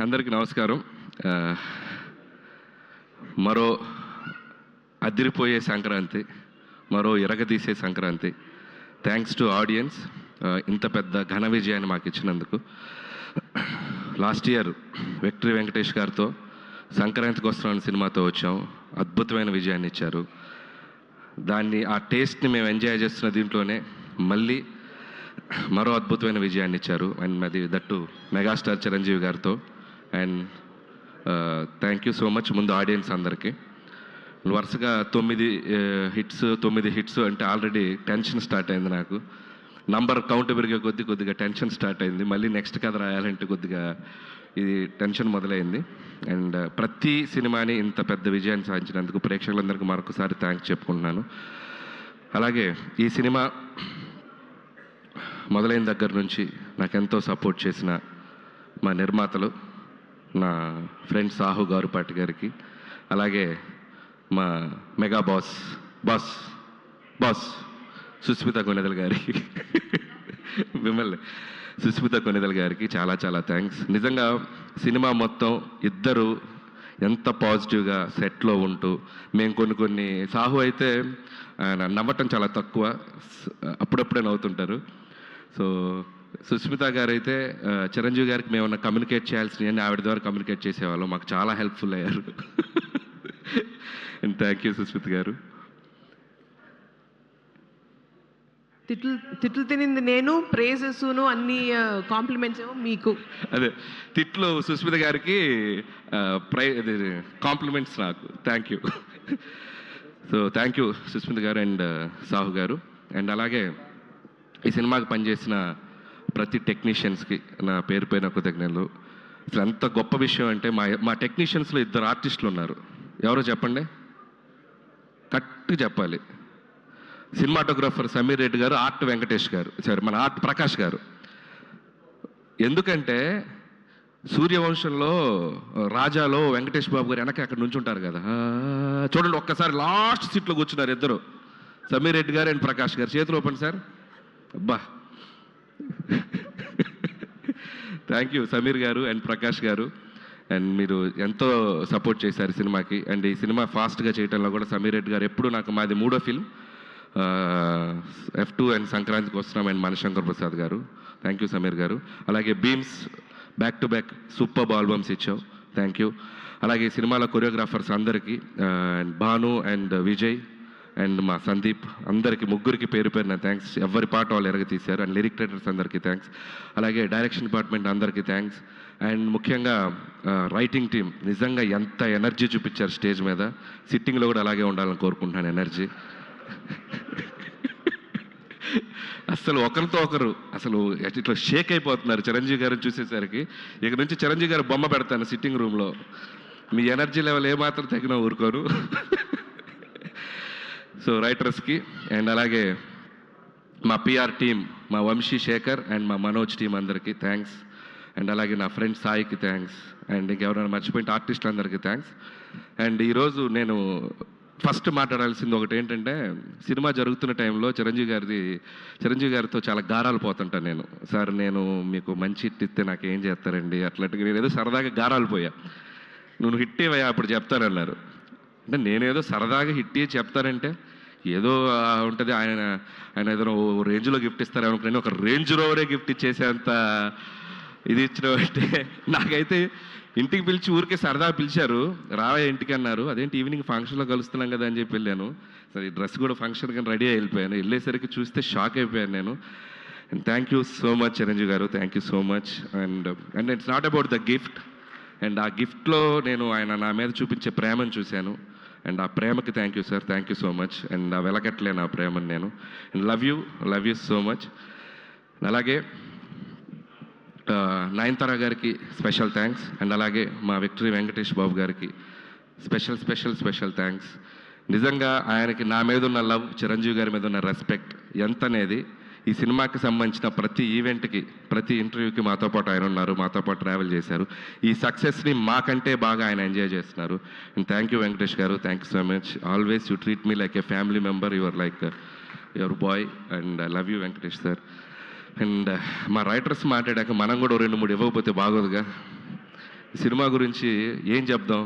అందరికీ నమస్కారం. మరో అదిరిపోయే సంక్రాంతి మరో ఎరగదీసే సంక్రాంతి. థ్యాంక్స్ టు ఆడియన్స్ ఇంత పెద్ద ఘన విజయాన్ని మాకు ఇచ్చినందుకు. లాస్ట్ ఇయర్ విక్టరీ వెంకటేష్ గారితో సంక్రాంతికి వస్తున్నాం సినిమాతో వచ్చాం. అద్భుతమైన విజయాన్ని ఇచ్చారు. దాన్ని ఆ టేస్ట్ని మేము ఎంజాయ్ చేస్తున్న దీంట్లోనే మళ్ళీ మరో అద్భుతమైన విజయాన్ని ఇచ్చారు. అండ్ అది దట్టు మెగాస్టార్ చిరంజీవి గారితో. And thank you so much ముందు ఆడియన్స్ అందరికీ. వరుసగా తొమ్మిది హిట్స్ తొమ్మిది హిట్స్ అంటే ఆల్రెడీ టెన్షన్ స్టార్ట్ అయింది నాకు. నంబర్ కౌంట్ పెరిగే కొద్ది కొద్దిగా టెన్షన్ స్టార్ట్ అయింది. మళ్ళీ నెక్స్ట్ కథ రాయాలంటే కొద్దిగా ఇది టెన్షన్ మొదలైంది. అండ్ ప్రతి సినిమాని ఇంత పెద్ద విజయాన్ని సాధించినందుకు ప్రేక్షకులందరికీ మరొకసారి థ్యాంక్స్ చెప్పుకుంటున్నాను. అలాగే ఈ సినిమా మొదలైన దగ్గర నుంచి నాకు ఎంతో సపోర్ట్ చేసిన మా నిర్మాతలు నా ఫ్రెండ్ సాహు గారుపాటి గారికి అలాగే మా mega boss boss boss Sushmita Konidela గారికి మిమ్మల్ని సుస్మిత కొనెదల్ గారికి చాలా చాలా థ్యాంక్స్ నిజంగా సినిమా మొత్తం ఇద్దరు ఎంత పాజిటివ్గా సెట్లో ఉంటూ మేము కొన్ని కొన్ని సాహు అయితే ఆయన నవ్వటం చాలా తక్కువ అప్పుడప్పుడే నవ్వుతుంటారు. సో సుస్మిత గారు అయితే చిరంజీవి గారికి మేము కమ్యూనికేట్ చేయాల్సినవి ఆవిడ ద్వారా కమ్యూనికేట్ చేసేవాళ్ళం. మాకు చాలా హెల్ప్ఫుల్ అయ్యారు. అండ్ థ్యాంక్ యూ సుస్మిత గారు. తిట్లు తిట్లు తినింది నేను ప్రేజెస్ను అన్ని కాంప్లిమెంట్స్ ఏమో మీకు. అదే తిట్లు సుస్మిత గారికి ప్రై కాంప్లిమెంట్స్ నాకు. Thank you so thank you Sushmita గారు అండ్ సాహు గారు. అండ్ అలాగే ఈ సినిమాకి పనిచేసిన ప్రతి టెక్నీషియన్స్కి నా పేరు పైన కృతజ్ఞతలు. అసలు ఎంత గొప్ప విషయం అంటే మా మా టెక్నీషియన్స్లో ఇద్దరు ఆర్టిస్టులు ఉన్నారు. ఎవరో చెప్పండి? కరెక్ట్ చెప్పాలి. సినిమాటోగ్రాఫర్ సమీర్ రెడ్డి గారు ఆర్ట్ వెంకటేష్ గారు సారీ మన ఆర్ట్ ప్రకాష్ గారు. ఎందుకంటే సూర్యవంశంలో రాజాలో వెంకటేష్ బాబు గారు వెనక అక్కడ నుంచి ఉంటారు కదా. చూడండి ఒక్కసారి లాస్ట్ సీట్లో కూర్చున్నారు ఇద్దరు. సమీర్ రెడ్డి గారు అండ్ ప్రకాష్ గారు. చేతులు ఓపెన్ సార్. అబ్బా. థ్యాంక్ యూ సమీర్ గారు అండ్ ప్రకాష్ గారు. అండ్ మీరు ఎంతో సపోర్ట్ చేశారు సినిమాకి. అండ్ ఈ సినిమా ఫాస్ట్గా చేయడంలో కూడా సమీర్ రెడ్డి గారు ఎప్పుడు నాకు మాది మూడో ఫిల్మ్ ఎఫ్ టూ అండ్ సంక్రాంతికి వస్తున్నాం అండ్ మణిశంకర్ ప్రసాద్ గారు. థ్యాంక్ యూ సమీర్ గారు. అలాగే Bheems back to back super albums ఇచ్చావు. థ్యాంక్ యూ అలాగే ఈ సినిమాలో కొరియోగ్రాఫర్స్ అందరికీ and Bhanu and Vijay and మా సందీప్ అందరికి ముగ్గురికి పేరు పేరున థ్యాంక్స్ ఎవరి పాట వాళ్ళు ఎరగతీశారు అండ్ లిరిక్ రైటర్స్ అందరికీ థ్యాంక్స్ అలాగే డైరెక్షన్ డిపార్ట్మెంట్ అందరికీ థ్యాంక్స్ అండ్ ముఖ్యంగా రైటింగ్ టీం నిజంగా ఎంత ఎనర్జీ చూపించారు స్టేజ్ మీద. సిట్టింగ్లో కూడా అలాగే ఉండాలని కోరుకుంటున్నాను ఎనర్జీ అసలు ఒకరితో ఒకరు అసలు ఇట్లా షేక్ అయిపోతున్నారు చిరంజీవి గారిని చూసేసరికి. ఇక నుంచి చిరంజీవి గారు బొమ్మ పెడతాను సిట్టింగ్ రూమ్లో మీ ఎనర్జీ లెవెల్ ఏమాత్రం తగిన ఊరుకోరు సో రైటర్స్కి అండ్ అలాగే మా పిఆర్ టీం మా వంశీ శేఖర్ అండ్ మా మనోజ్ టీం అందరికీ థ్యాంక్స్ అండ్ అలాగే నా ఫ్రెండ్ సాయికి థ్యాంక్స్ అండ్ ఇంకెవరైనా మర్చిపోయిన ఆర్టిస్ట్ అందరికీ థ్యాంక్స్ అండ్ ఈరోజు నేను ఫస్ట్ మాట్లాడాల్సింది ఒకటి ఏంటంటే సినిమా జరుగుతున్న టైంలో చిరంజీవి గారిది చిరంజీవి గారితో చాలా గారాలు పోతుంటాను నేను. సార్ నేను మీకు మంచి హిట్ ఇస్తే నాకు ఏం చేస్తారండి? అట్లాంటివి నేను ఏదో సరదాగా గారాలు పోయా. నువ్వు హిట్ ఇవ్వయా అప్పుడు చెప్తానన్నారు. అంటే నేనేదో సరదాగా హిట్ ఇచ్చి చెప్తానంటే ఏదో ఉంటుంది ఆయన ఆయన ఏదో ఓ రేంజ్లో గిఫ్ట్ ఇస్తారేమనుకున్నాను ఒక రేంజ్ రోవరే గిఫ్ట్ ఇచ్చేసేంత ఇది ఇచ్చిన అంటే నాకైతే ఇంటికి పిలిచి ఊరికే సరదా పిలిచారు. రావే ఇంటికి అన్నారు. అదేంటి ఈవినింగ్ ఫంక్షన్లో కలుస్తున్నాం కదా అని చెప్పి వెళ్ళాను. సరే ఈ డ్రెస్ కూడా ఫంక్షన్ కానీ రెడీ వెళ్ళిపోయాను వెళ్ళేసరికి చూస్తే షాక్ అయిపోయాను నేను. And thank you so much Chiranjeevi గారు. Thank you so much and and it's not about the gift and ఆ గిఫ్ట్లో నేను ఆయన నా మీద చూపించే ప్రేమను చూశాను. అండ్ ఆ ప్రేమకి thank you sir thank you so much and ఆ ఆ ప్రేమను నేను. And love you love you so much అలాగే ఆ, నయనతార గారికి స్పెషల్ థ్యాంక్స్ అండ్ అలాగే మా విక్టరీ వెంకటేష్ బాబు గారికి స్పెషల్ స్పెషల్ స్పెషల్ థ్యాంక్స్ నిజంగా ఆయనకి నా మీద ఉన్న లవ్ చిరంజీవి గారి మీద ఉన్న రెస్పెక్ట్ ఎంత అనేది ఈ సినిమాకి సంబంధించిన ప్రతి ఈవెంట్కి ప్రతి ఇంటర్వ్యూకి మాతో పాటు ఆయన ఉన్నారు మాతో పాటు ట్రావెల్ చేశారు. ఈ సక్సెస్ని మాకంటే బాగా ఆయన ఎంజాయ్ చేస్తున్నారు. అండ్ థ్యాంక్ యూ వెంకటేష్ గారు. Thank you so much always you treat me like a family member your like your boy and I love you Venkatesh sir and uh, మా రైటర్స్ మాట్లాడాక మనం కూడా రెండు మూడు ఇవ్వకపోతే బాగోదుగా. ఈ సినిమా గురించి ఏం చెప్దాం?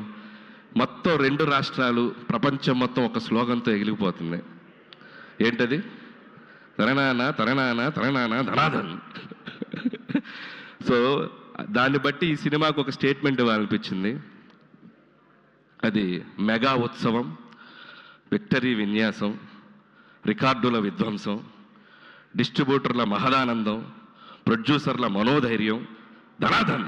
మొత్తం రెండు రాష్ట్రాలు ప్రపంచం మొత్తం ఒక స్లోగన్తో ఎగిలిపోతుంది. ఏంటది? తరణాన తరణాన తరణాన ధనాధన్. సో దాన్ని బట్టి ఈ సినిమాకు ఒక స్టేట్మెంట్ ఇవ్వాలనిపించింది. అది మెగా ఉత్సవం విక్టరీ విన్యాసం రికార్డుల విధ్వంసం డిస్ట్రిబ్యూటర్ల మహదానందం ప్రొడ్యూసర్ల మనోధైర్యం ధనాధన్.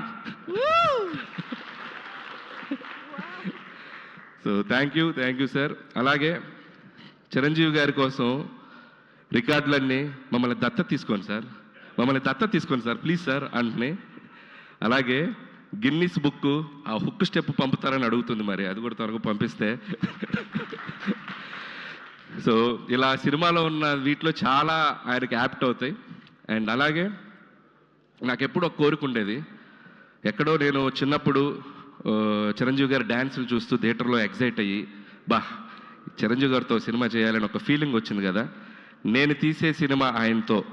So thank you thank you sir అలాగే చిరంజీవి గారి కోసం రికార్డులన్నీ మమ్మల్ని దత్త తీసుకోండి సార్. మమ్మల్ని దత్త తీసుకోండి సార్ ప్లీజ్ సార్ అంటనే. అలాగే గిన్నీస్ బుక్ ఆ హుక్ స్టెప్ పంపుతారని అడుగుతుంది మరి అది కూడా త్వరగా పంపిస్తే. సో ఇలా సినిమాలో ఉన్న వీటిలో చాలా ఆయనకి యాప్ట్ అవుతాయి. అండ్ అలాగే నాకు ఎప్పుడు ఒక కోరిక ఉండేది. ఎక్కడో నేను చిన్నప్పుడు చిరంజీవి గారి డ్యాన్సులు చూస్తూ థియేటర్లో ఎగ్జైట్ అయ్యి బా చిరంజీవి గారితో సినిమా చేయాలని ఒక ఫీలింగ్ వచ్చింది కదా. నేను తీసే సినిమా ఆయనతో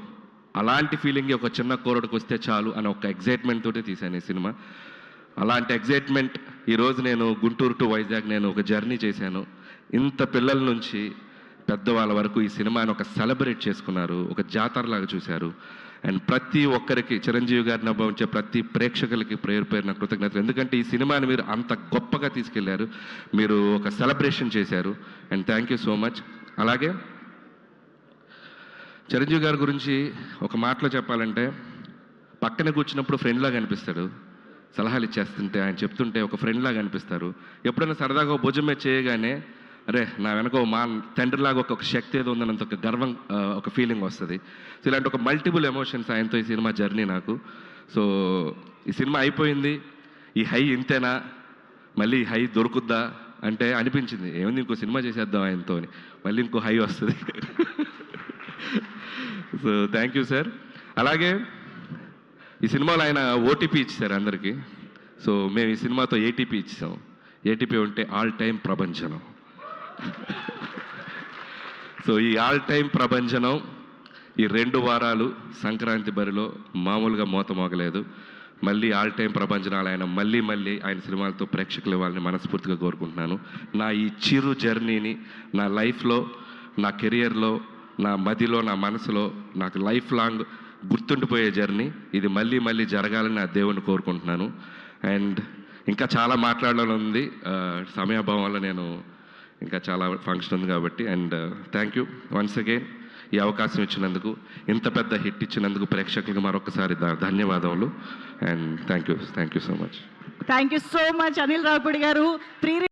అలాంటి ఫీలింగ్ ఒక చిన్న కోరడికి వస్తే చాలు అని ఒక ఎగ్జైట్మెంట్ తోటి తీశాను ఈ సినిమా. అలాంటి ఎగ్జైట్మెంట్ ఈరోజు నేను గుంటూరు టు వైజాగ్ నేను ఒక జర్నీ చేశాను. ఇంత పిల్లల నుంచి పెద్దవాళ్ళ వరకు ఈ సినిమాని ఒక సెలబ్రేట్ చేసుకున్నారు ఒక జాతరలాగా చూశారు. అండ్ ప్రతి ఒక్కరికి చిరంజీవి గారిని అనుభవించే ప్రతి ప్రేక్షకులకి పేరు పేరున కృతజ్ఞతలు. ఎందుకంటే ఈ సినిమాని మీరు అంత గొప్పగా తీసుకెళ్ళారు మీరు ఒక సెలబ్రేషన్ చేశారు. And thank you so much అలాగే చిరంజీవి గారి గురించి ఒక మాటలో చెప్పాలంటే పక్కన కూర్చున్నప్పుడు ఫ్రెండ్లాగా అనిపిస్తాడు. సలహాలు ఇచ్చేస్తుంటే ఆయన చెప్తుంటే ఒక ఫ్రెండ్లాగా అనిపిస్తారు. ఎప్పుడైనా సరదాగా ఓ భుజం మీద చేయగానే అరే నా వెనక మా తండ్రిలాగా ఒక శక్తి ఏదో ఉందన్నంత ఒక గర్వం ఒక ఫీలింగ్ వస్తుంది. సో ఇలాంటి ఒక మల్టిపుల్ ఎమోషన్స్ ఆయనతో ఈ సినిమా జర్నీ నాకు. సో ఈ సినిమా అయిపోయింది. ఈ హై ఇంతేనా? మళ్ళీ ఈ హై దొరుకుద్దా? అంటే అనిపించింది. ఏముంది ఇంకో సినిమా చేసేద్దాం ఆయనతో మళ్ళీ ఇంకో హై వస్తుంది. సో థ్యాంక్ యూ సార్ అలాగే ఈ సినిమాలో ఆయన ఓటీపీ ఇచ్చారు అందరికీ. సో మేము ఈ సినిమాతో ఏటీపీ ఇచ్చాం. ఏటీపీ ఉంటే ఆల్ టైం ప్రభంజనం. సో ఈ ఆల్ టైం ప్రభంజనం ఈ రెండు వారాలు సంక్రాంతి బరిలో మామూలుగా మోత మోగలేదు మళ్ళీ ఆల్ టైం ప్రభంజనాలు ఆయన మళ్ళీ మళ్ళీ ఆయన సినిమాలతో ప్రేక్షకులు ఇవ్వాలని మనస్ఫూర్తిగా కోరుకుంటున్నాను. నా ఈ చిరు జర్నీని నా లైఫ్లో నా కెరియర్లో నా మదిలో నా మనసులో నాకు లైఫ్ లాంగ్ గుర్తుండిపోయే జర్నీ ఇది మళ్ళీ మళ్ళీ జరగాలని నా దేవుని కోరుకుంటున్నాను. అండ్ ఇంకా చాలా మాట్లాడాలని ఉంది. సమయాభావంలో సమయాభావం వల్ల నేను ఇంకా చాలా ఫంక్షన్ ఉంది కాబట్టి. And thank you once again ఈ అవకాశం ఇచ్చినందుకు. ఇంత పెద్ద హిట్ ఇచ్చినందుకు ప్రేక్షకులకు మరొకసారి ధన్యవాదములు. And thank you thank you so much thank you so much Anil Ravipudi గారు. ప్రీ